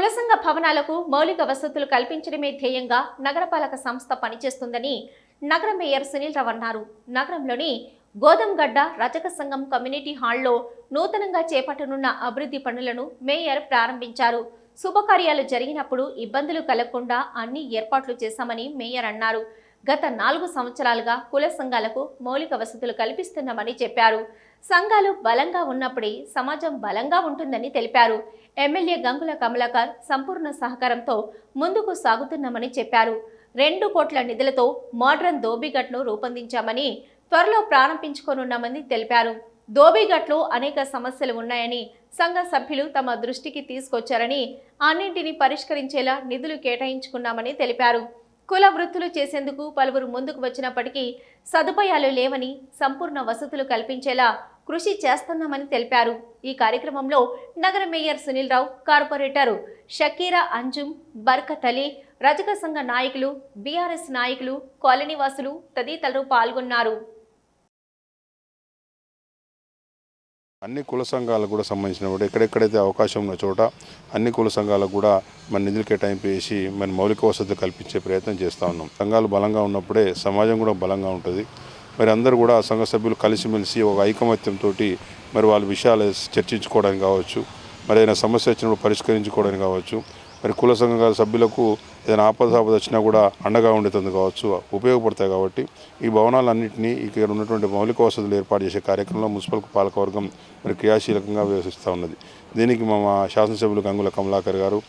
కులసంఘ భవనాలకు మౌలిక వసతులు కల్పించడమే ధ్యేయంగా నగరపాలక సంస్థ పనిచేస్తుందని నగర మేయర్ సునీల్ రావు అన్నారు. నగరంలోని గోదంగడ్డ రజక సంఘం కమ్యూనిటీ హాల్లో నూతనంగా చేపట్టనున్న అభివృద్ధి పనులను మేయర్ ప్రారంభించారు. శుభకార్యాలు జరిగినప్పుడు ఇబ్బందులు కలగకుండా అన్ని ఏర్పాట్లు చేశామని మేయర్ అన్నారు. గత నాలుగు సంవత్సరాలుగా కుల సంఘాలకు మౌలిక వసతులు కల్పిస్తున్నామని చెప్పారు. సంఘాలు బలంగా ఉన్నప్పుడే సమాజం బలంగా ఉంటుందని తెలిపారు. ఎమ్మెల్యే గంగుల కమలాకర్ సంపూర్ణ సహకారంతో ముందుకు సాగుతున్నామని చెప్పారు. రెండు కోట్ల నిధులతో మోడ్రన్ దోబిగట్ను రూపొందించామని త్వరలో ప్రారంభించుకోనున్నామని తెలిపారు. దోబిగట్లో అనేక సమస్యలు ఉన్నాయని సంఘ సభ్యులు తమ దృష్టికి తీసుకొచ్చారని అన్నింటినీ పరిష్కరించేలా నిధులు కేటాయించుకున్నామని తెలిపారు. కుల వృత్తులు చేసేందుకు పలువురు ముందుకు వచ్చినప్పటికీ సదుపాయాలు లేవని సంపూర్ణ వసతులు కల్పించేలా కృషి చేస్తున్నామని తెలిపారు. ఈ కార్యక్రమంలో నగర మేయర్ సునీల్ రావు కార్పొరేటర్ షకీరా అంజుమ్ బర్కత్ అలీ రజక సంఘ నాయకులు బీఆర్ఎస్ నాయకులు కాలనీవాసులు తదితరులు పాల్గొన్నారు. అన్ని కుల సంఘాలకు కూడా సంబంధించిన కూడా ఎక్కడెక్కడైతే అవకాశం ఉన్న చోట అన్ని కుల సంఘాలకు కూడా మన నిధులు కేటాయింపు చేసి మన మౌలిక వసతులు కల్పించే ప్రయత్నం చేస్తూ ఉన్నాం. సంఘాలు బలంగా ఉన్నప్పుడే సమాజం కూడా బలంగా ఉంటుంది. మరి అందరూ కూడా సంఘ సభ్యులు కలిసిమెలిసి ఒక ఐకమత్యంతో మరి వాళ్ళ విషయాలు చర్చించుకోవడానికి కావచ్చు మరి ఏదైనా సమస్య వచ్చినప్పుడు పరిష్కరించుకోవడానికి కావచ్చు మరి కుల సంఘాల సభ్యులకు ఏదైనా ఆపద ఆపద వచ్చినా కూడా అండగా ఉండేందుకు కావచ్చు ఉపయోగపడతాయి కాబట్టి ఈ భవనాలన్నింటినీ ఇక్కడ ఉన్నటువంటి మౌలిక వసతులు ఏర్పాటు చేసే కార్యక్రమంలో మున్సిపల్ పాలకవర్గం మరి క్రియాశీలకంగా వ్యవహరిస్తూ ఉన్నది. దీనికి మా శాసనసభ్యులు గంగుల కమలాకర్ గారు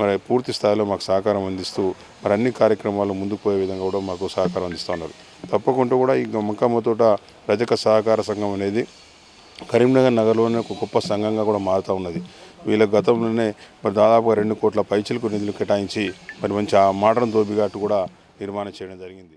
మరి పూర్తి స్థాయిలో మాకు సహకారం అందిస్తూ మరి అన్ని కార్యక్రమాలు ముందుకు పోయే విధంగా కూడా మాకు సహకారం అందిస్తూ ఉన్నారు. తప్పకుండా కూడా ఈ మకమ్మతోట రజక సహకార సంఘం అనేది కరీంనగర్ నగరంలోనే ఒక గొప్ప సంఘంగా కూడా మారుతూ ఉన్నది. వీళ్ళ గతంలోనే మరి దాదాపుగా రెండు కోట్ల పైచలకు నిధులు కేటాయించి మరి మంచి ఆ మోడర్న్ దోబిఘాట్ కూడా నిర్మాణం చేయడం జరిగింది.